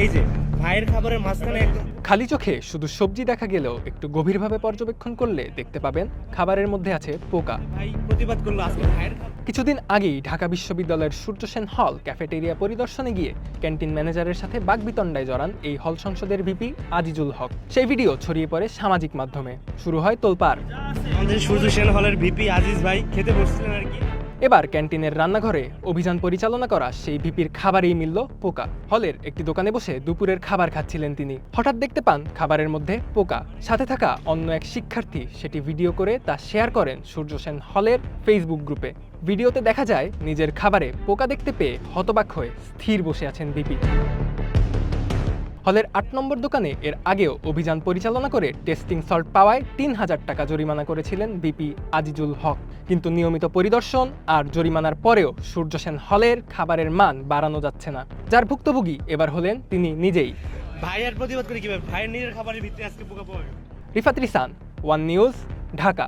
এই যে ভাইয়ের খাবারের মাঝখানে একদম খালি চোখে শুধু সবজি দেখা গেলেও একটু গভীরভাবে পর্যবেক্ষণ করলে দেখতে পাবেন খাবারের মধ্যে আছে পোকা। ভাই প্রতিবাদ করল আজকে ভাইয়ের কিছুদিন আগেই ঢাকা বিশ্ববিদ্যালয়ের সূর্য সেন হল ক্যাফেটেরিয়া পরিদর্শনে গিয়ে ক্যান্টিন ম্যানেজারের সাথে বাগবিতণ্ডায় জড়ান এই হল সংসদের ভিপি আজিজুল হক। সেই ভিডিও ছড়িয়ে পড়ে সামাজিক মাধ্যমে। শুরু হয় তোলপাড়। আমাদের সূর্য সেন হলের ভিপি আজিজ ভাই খেতে বসছিলেন আর কি। এবার ক্যান্টিনের রান্নাঘরে অভিযান পরিচালনা করা সেই ভিপির খাবারেই মিলল পোকা। হলের একটি দোকানে বসে দুপুরের খাবার খাচ্ছিলেন তিনি। হঠাৎ দেখতে পান খাবারের মধ্যে পোকা। সাথে থাকা অন্য এক শিক্ষার্থী সেটি ভিডিও করে তা শেয়ার করেন সূর্য সেন হলের ফেসবুক গ্রুপে। ভিডিওতে দেখা যায়, নিজের খাবারে পোকা দেখতে পেয়ে হতবাক হয়ে স্থির বসে আছেন ভিপি। হলের আট নম্বর দোকানে এর আগেও অভিযান পরিচালনা করে টেস্টিং সল্ট পাওয়ায় তিন হাজার টাকা জরিমানা করেছিলেন বিপি আজিজুল হক। কিন্তু নিয়মিত পরিদর্শন আর জরিমানার পরেও সূর্য সেন হলের খাবারের মান বাড়ানো যাচ্ছে না। যার ভুক্তভোগী এবার হলেন তিনি নিজেই। ভাইয়ের প্রতিবাদ করে কীভাবে? ভাইয়ের নিজের খাবারের আজকে পোকা পাওয়া রিফাত রিসান ওয়ান নিউজ ঢাকা।